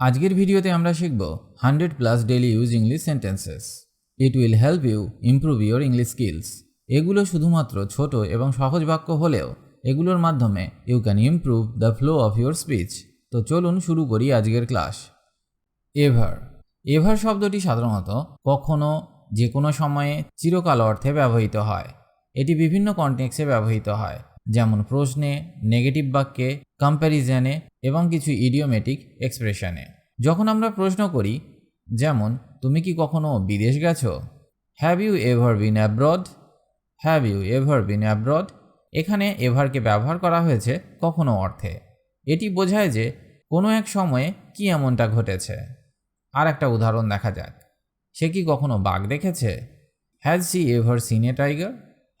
আজকের ভিডিওতে আমরা শিখব hundred plus daily use English sentences. It will help you improve your English skills. এগুলো শুধুমাত্র ছোট এবং সহজ বাক্য হলেও এগুলোর মাধ্যমে you can improve the flow of your speech. তো চলুন শুরু করি আজকের ক্লাস। এভার। এভার শব্দটি সাধারণত কখনো যে কোনো সময়ে চিরকাল অর্থে ব্যবহৃত হয়। এটি বিভিন্ন কন্টেক্সে ব্যবহৃত হয়। যেমন প্রশ্নে নেগেটিভ বাক্যে কম্প্যারিজনে এবং কিছু ইডিওমেটিক এক্সপ্রেশনে যখন আমরা প্রশ্ন করি, যেমন, তুমি কি কখনো বিদেশ গেছো? Have you ever been abroad have you ever been abroad এখানে এভারকে ব্যবহার করা হয়েছে কখনো অর্থে। এটি বোঝায় যে, কোনো এক সময়ে কি এমনটা ঘটেছে। আর একটা উদাহরণ দেখা যাক। সে কি কখনো বাঘ দেখেছে? Has she ever seen tiger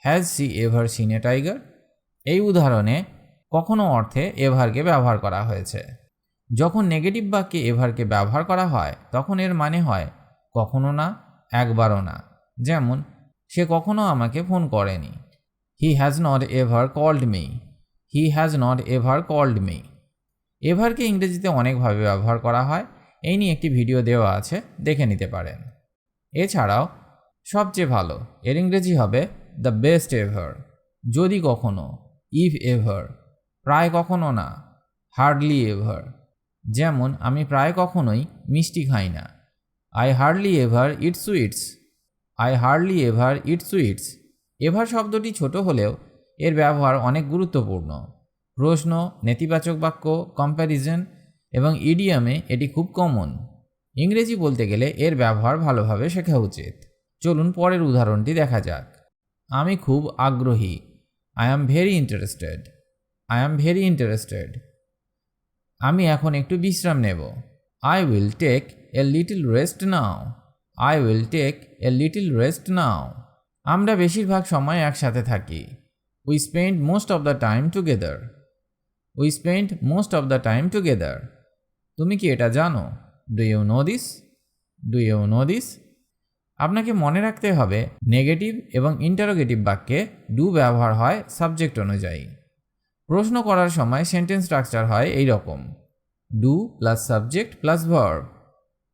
has she ever seen tiger এই উদাহরণে কখনো অর্থে এভারকে ব্যবহার করা হয়েছে। যখন নেগেটিভ বাক্যে এভারকে ব্যবহার করা হয়, তখন এর মানে হয়, কখনো না, একবারও না। যেমন, সে কখনো আমাকে ফোন করেনি। He has not ever called me he has not ever called me এভারকে ইংরেজিতে অনেকভাবে ব্যবহার করা হয়। এই নিয়ে একটি ভিডিও দেওয়া আছে, দেখে নিতে পারেন। এছাড়াও, সবচেয়ে ভালো, এর ইংরেজি হবে দ্য বেস্ট এভার যদি কখনো ইভ এভার প্রায় কখনো না হার্ডলি এভার যেমন আমি প্রায় কখনোই মিষ্টি খাই না। I hardly ever eat sweets I hardly ever eat sweets ever শব্দটি ছোট হলেও এর ব্যবহার অনেক গুরুত্বপূর্ণ। প্রশ্ন, নেতিবাচক বাক্য কম্প্যারিজন এবং ইডিয়ামে এটি খুব কমন ইংরেজি বলতে গেলে এর ব্যবহার ভালোভাবে শেখা উচিত। চলুন পরের উদাহরণটি দেখা যাক। আমি খুব আগ্রহী। I am very interested I am very interested আমি এখন একটু বিশ্রাম নেব। I will take a little rest now I will take a little rest now আমরা বেশিরভাগ সময় একসাথে থাকি। We spend most of the time together we spend most of the time together তুমি কি এটা জানো? Do you know this do you know this আপনাকে মনে রাখতে হবে নেগেটিভ এবং ইন্টারোগেটিভ বাক্যে ডু ব্যবহার হয় সাবজেক্ট অনুযায়ী। প্রশ্ন করার সময় সেন্টেন্স স্ট্রাকচার হয় এই রকম do plus subject plus verb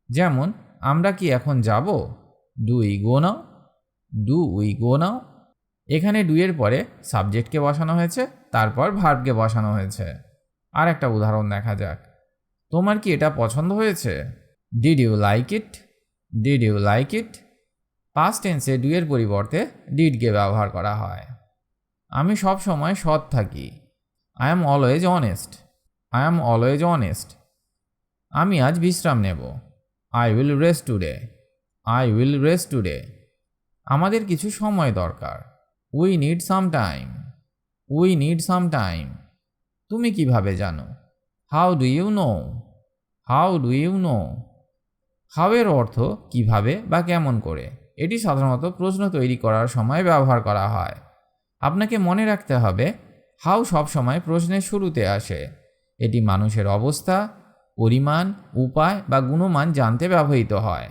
যেমন, আমরা কি এখন যাব? Do we go now do we go now এখানে ডু এর পরে সাবজেক্টকে বসানো হয়েছে, তারপর ভার্বকে বসানো হয়েছে। আর একটা উদাহরণ দেখা যাক। তোমার কি এটা পছন্দ হয়েছে? Did you like it did you like it past টেন্সে ডু এর পরিবর্তে ডিডকে ব্যবহার করা হয়। আমি সব সময় সৎ থাকি। I am always honest I am always honest আমি আজ বিশ্রাম নেব। I will rest today I will rest today আমাদের কিছু সময় দরকার। We need some time we need some time তুমি কীভাবে জানো? How do you know how do you know how এর অর্থ কীভাবে বা কেমন করে? এটি সাধারণত প্রশ্ন তৈরি করার সময় ব্যবহার করা হয়। আপনাকে মনে রাখতে হবে, হাউ সব সময় প্রশ্নের শুরুতে আসে। এটি মানুষের অবস্থা, পরিমাণ, উপায় বা গুণমান জানতে ব্যবহৃত হয়।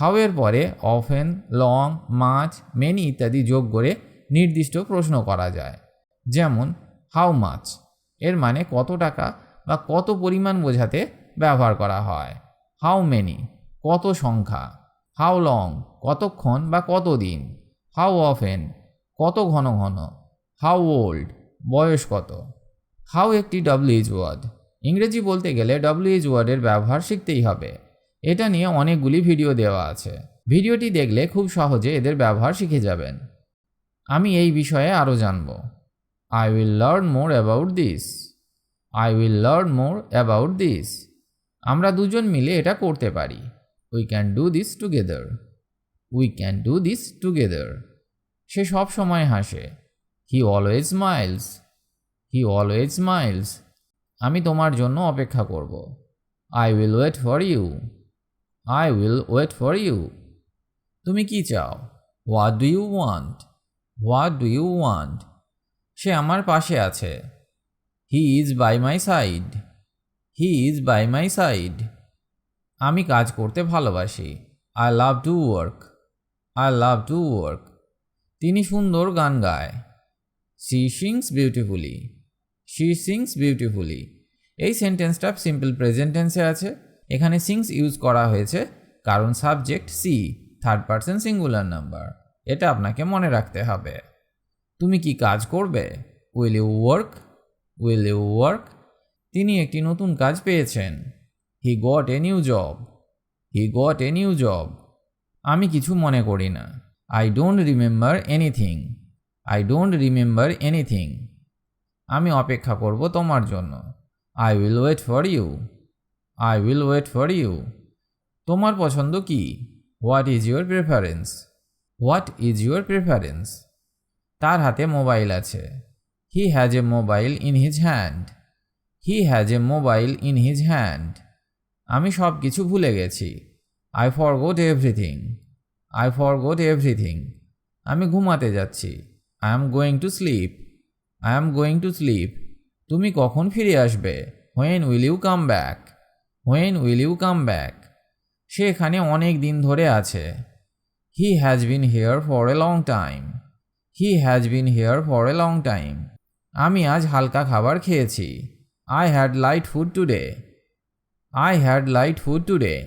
হাউ এর পরে অফেন লং মাছ মেনি ইত্যাদি যোগ করে নির্দিষ্ট প্রশ্ন করা যায়। যেমন হাউ মাছ এর মানে কত টাকা বা কত পরিমাণ বোঝাতে ব্যবহার করা হয়। হাউ মেনি কত সংখ্যা? হাউ লং কতক্ষণ বা কত দিন হাউ অফেন কত ঘন ঘন? হাউ ওল্ড বয়স কত? হাউ একটি ডব্লিউএইচ ওয়ার্ড ইংরেজি বলতে গেলে ডব্লিউএইচ ওয়ার্ডের ব্যবহার শিখতেই হবে। এটা নিয়ে অনেকগুলি ভিডিও দেওয়া আছে। ভিডিওটি দেখলে খুব সহজে এদের ব্যবহার শিখে যাবেন। আমি এই বিষয়ে আরও জানব। I will learn more about this I will learn more about this আমরা দুজন মিলে এটা করতে পারি। We can do this together we can do this together সে সব সময় হাসে। He always smiles he always smiles আমি তোমার জন্য অপেক্ষা করব। I will wait for you I will wait for you তুমি কি চাও? What do you want what do you want সে আমার পাশে আছে। He is by my side he is by my side আমি কাজ করতে ভালোবাসি। I love to work I love to work তিনি সুন্দর গান গায়। She sings beautifully she sings beautifully এই সেন্টেন্সটা সিম্পল প্রেজেন্ট টেন্সে আছে। এখানে সিংস ইউজ করা হয়েছে। কারণ subject she third person singular number এটা আপনাকে মনে রাখতে হবে। তুমি কি কাজ করবে? Will you work will you work তিনি একটি নতুন কাজ পেয়েছেন। He got a new job he got a new job আমি কিছু মনে করি না। I don't remember anything I don't remember anything আমি অপেক্ষা করব তোমার জন্য। I will wait for you I will wait for you তোমার পছন্দ কি? What is your preference what is your preference তার হাতে মোবাইল আছে। He has a mobile in his hand he has a mobile in his hand আমি সব কিছু ভুলে গেছি। I forgot everything I forgot everything আমি ঘুমাতে যাচ্ছি। I am going to sleep I am going to sleep তুমি কখন ফিরে আসবে? When will you come back when will you come back সে এখানে অনেক দিন ধরে আছে। He has been here for a long time he has been here for a long time আমি আজ হালকা খাবার খেয়েছি। I had light food today I had light food today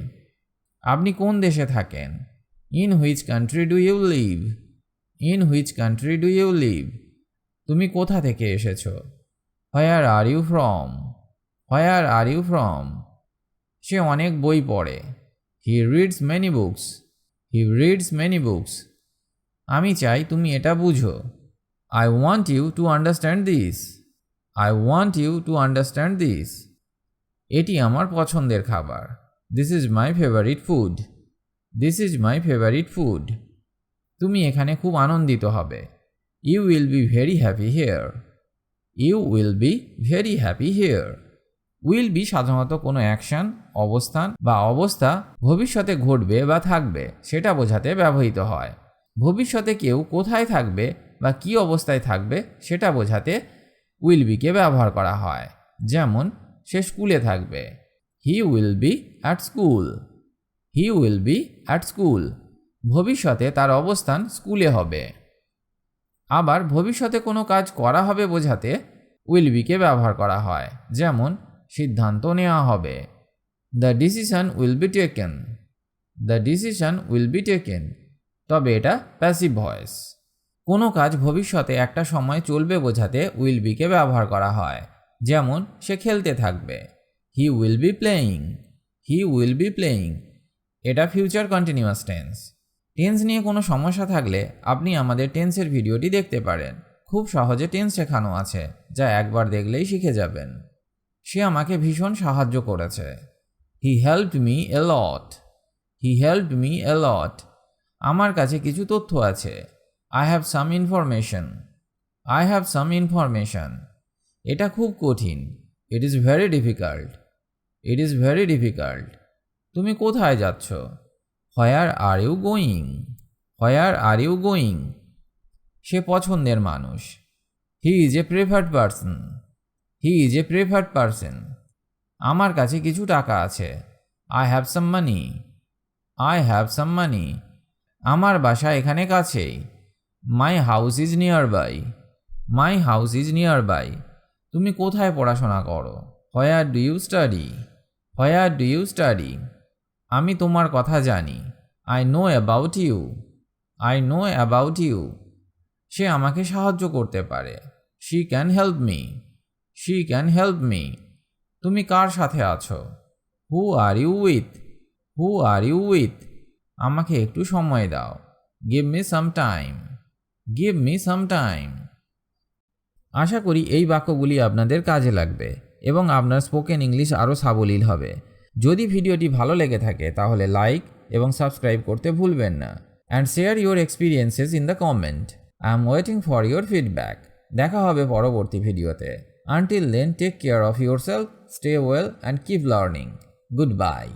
আপনি কোন দেশে থাকেন? In which country do you live in which country do you live তুমি কোথা থেকে এসেছ? Where are you from where are you from সে অনেক বই পড়ে। He reads many books he reads many books আমি চাই তুমি এটা বুঝো। I want you to understand this I want you to understand this এটি আমার পছন্দের খাবার। This is my favourite food this is my favourite food তুমি এখানে খুব আনন্দিত হবে। You will be very happy here you will be very happy here will be সাধারণত কোনো অ্যাকশন অবস্থান বা অবস্থা ভবিষ্যতে ঘটবে বা থাকবে, সেটা বোঝাতে ব্যবহৃত হয়। ভবিষ্যতে কেউ কোথায় থাকবে বা কী অবস্থায় থাকবে, সেটা বোঝাতে উইল বিকে ব্যবহার করা হয়। যেমন সে স্কুলে থাকবে। He will be at school he will be at school ভবিষ্যতে তার অবস্থান স্কুলে হবে। আবার ভবিষ্যতে কোনো কাজ করা হবে বোঝাতে উইল বিকে ব্যবহার করা হয়, যেমন সিদ্ধান্ত নেওয়া হবে। The decision will be taken the decision will be taken তবে এটা প্যাসিভ ভয়েস কোনো কাজ ভবিষ্যতে একটা সময় চলবে বোঝাতে উইল বিকে ব্যবহার করা হয়। যেমন সে খেলতে থাকবে। He will be playing he will be playing এটা ফিউচার কন্টিনিউয়াস টেন্স টেন্স নিয়ে কোনো সমস্যা থাকলে আপনি আমাদের টেন্সের ভিডিওটি দেখতে পারেন। খুব সহজে টেন্স শেখানো আছে, যা একবার দেখলেই শিখে যাবেন। সে আমাকে ভীষণ সাহায্য করেছে। He help me a lot he help me a lot আমার কাছে কিছু তথ্য আছে। I have some information I have some information এটা খুব কঠিন। It is very difficult it is very difficult তুমি কোথায় যাচ্ছ? Where are you going where are you going সে পছন্দের মানুষ। He is a preferred person he is a preferred person আমার কাছে কিছু টাকা আছে। I have some money I have some money আমার বাসা এখানে কাছেই my house is nearby my house is nearby তুমি কোথায় পড়াশোনা করো? Where do you study where do you study আমি তোমার কথা জানি। I know about you I know about you সে আমাকে সাহায্য করতে পারে। She can help me she can help me তুমি কার সাথে আছো? Who are you with who are you with আমাকে একটু সময় দাও। Give me some time give me some time আশা করি এই বাক্যগুলি আপনাদের কাজে লাগবে এবং আপনার স্পোকেন ইংলিশ আরও সাবলীল হবে। যদি ভিডিওটি ভালো লেগে থাকে, তাহলে লাইক এবং সাবস্ক্রাইব করতে ভুলবেন না। And share your experiences in the comment I am waiting for your feedback দেখা হবে পরবর্তী ভিডিওতে। Until then take care of yourself stay well and keep learning goodbye